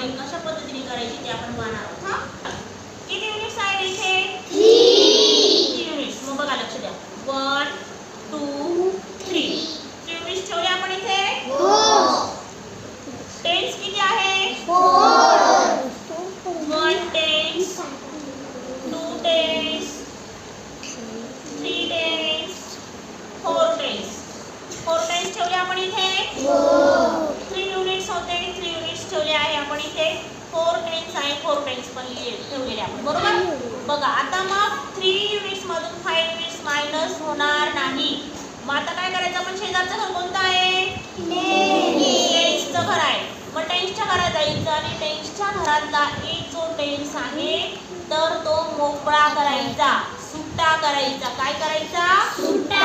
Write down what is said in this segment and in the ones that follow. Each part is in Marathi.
बॉरोइंग कशा पद्धतीने करायची ते आपण पाहणार आहोत हा? किती युनिट्स आहे इथे? थ्री युनिट्स मग बघा लक्ष द्या. One two three three units ठेवले आपण इथे टेन्स किती आहे one tens two tens three tens four tens four tens ठेवले आपण इथे थ्री युनिट्स होते थ्री युनिट्स ठेवले आहे आपण इथे फोर टेन्स फ्रेंड्स पण लिहिले- ठेवलेले आपण बरोबर? बघा आता मग थ्री युनिट्स मधून फाईव्ह युनिट्स मायनस होणार नाही. मग आता काय करायचं? आपण शेजारचं घर कोणतं आहे? टेन्सचं घर आहे. मग टेन्सच्या घरात जायचं आणि टेन्सच्या घरातला एक जो टेन्स आहे तर तो मोकळा करायचा सुट्टा करायचा. काय करायचा? सुट्टा.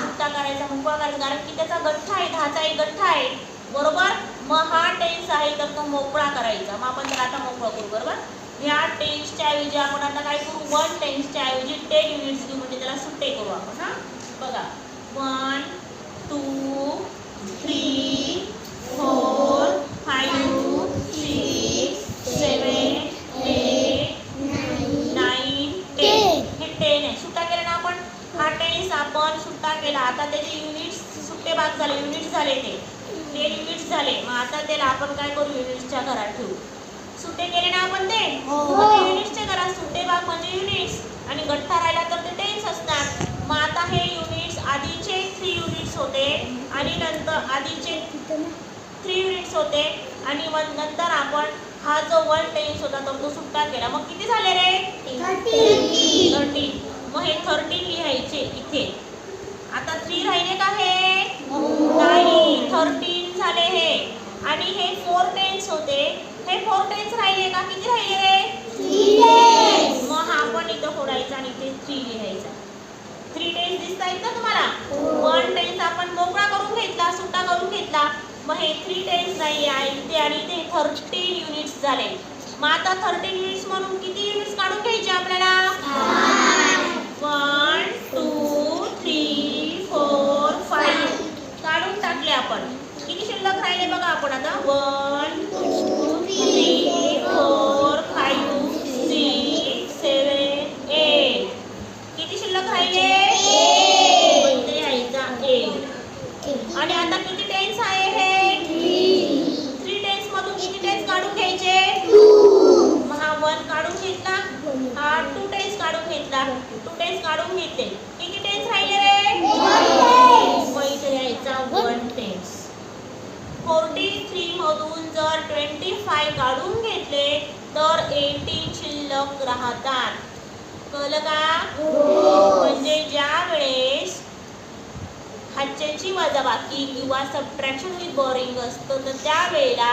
सुट्टा करायचा मोकळा करायचा. कारण की त्याचा गठ्ठा आहे दहाचा एक गठ्ठा आहे बरोबर मग हा टेन्स आहे तर तो मोकळा करायचा. मग आपण त्याला आता मोकळा करू बरोबर? ह्या टेन्सच्या ऐवजी आपण आता काय करू? वन टेन्सच्या ऐवजी टेन युनिट्स घेऊ म्हणजे त्याला सुट्टे करू आपण हा? बघा. One two three four five six seven eight nine ten हे टेन आहे. सुट्टा केला ना आपण? हा टेन्स आपण सुट्टा केला. आता त्याचे युनिट्स सुट्टे भाग झाले. युनिट्स झाले ते. टेन युनिट्स झाले. मग आता त्याला आपण काय करू? युनिट्सच्या घरात ठेवू. सुट्टे केले ना आपण ते? ते युनिट्सच्या घरात सुट्टे भाग म्हणजे युनिट्स आणि गठ्ठा राहिला तर ते टेन्स असतात मग आता हे युनिट्स आधीचे थ्री युनिट्स होते. आणि नंतर आधीचे थ्री युनिट्स होते. आणि नंतर आपण हा जो वन टेन्स होता तर तो सुट्टा केला. मग किती झाले रे? थर्टीन मग हे थर्टीन लिहायचे इथे. आता थ्री राहिले का हे? नाही. थर्टीन झाले हे. आणि हे फोर टेन्स होते. हे फोर टेन्स राहिले का? किती राहिले मग हा पण इथं फोडायचा आणि इथे थ्री लिहायचा. थ्री टेन्स दिसत आहेत ना तुम्हाला? वन टेन्स आपण मोकळा करून घेतला सुट्टा करून घेतला. मग हे थ्री टेन्स नाही आहे इथे आणि इथे थर्टीन युनिट्स झाले. मग आता थर्टीन युनिट्स म्हणून किती युनिट्स काढून घ्यायचे आपल्याला? आणि आता किती टेन्स आहे हे? थ्री टेन्स मधून किती टेन्स काढून घ्यायचे? हा वन काढून घेतला. हा टू टेन्स काढून घेतला. टू टेन्स काढून घेतले किती टेन्स राहिले रे? मग इथे वन टेन्स फोर्टी थ्री मधून जर ट्वेंटी फाय काढून घेतले तर एटीन शिल्लक राहतात. कळलं का? म्हणजे ज्या वेळेस पंच्याऐंशी वजाबाकी किंवा सबट्रॅक्शन विथ बोरिंग असतं तर त्यावेळेला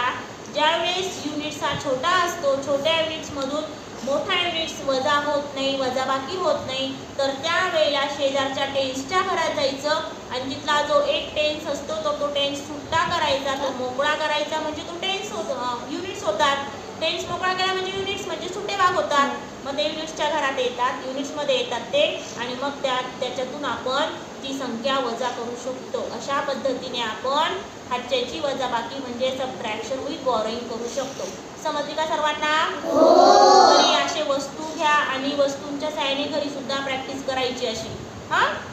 ज्यावेळेस युनिट्स हा छोटा असतो छोट्या युनिट्समधून मोठा युनिट्स वजा होत नाही वजाबाकी होत नाही तर त्यावेळेला शेजारच्या टेन्सच्या घरात जायचं आणि तिथला जो एक टेन्स असतो तो तो टेन्स सुट्टा करायचा तो मोकळा करायचा म्हणजे तो टेन्स होत युनिट्स होतात. टेन्स मोकळा केला म्हणजे युनिट्स म्हणजे सुटे भाग होतात. मग ते युनिट्सच्या घरात येतात युनिट्समध्ये येतात ते आणि मग त्या त्याच्यातून आपण ती संख्या वजा करू शकतो. अशा पद्धतीने आपण हातच्याची वजाबाकी म्हणजे सबट्रॅक्शन विथ बॉरोइंग करू शकतो. समजली का सर्वांना? घरी असे वस्तू घ्या आणि वस्तूंच्या सहाय्याने घरी सुद्धा प्रॅक्टिस करायची अशी. हां?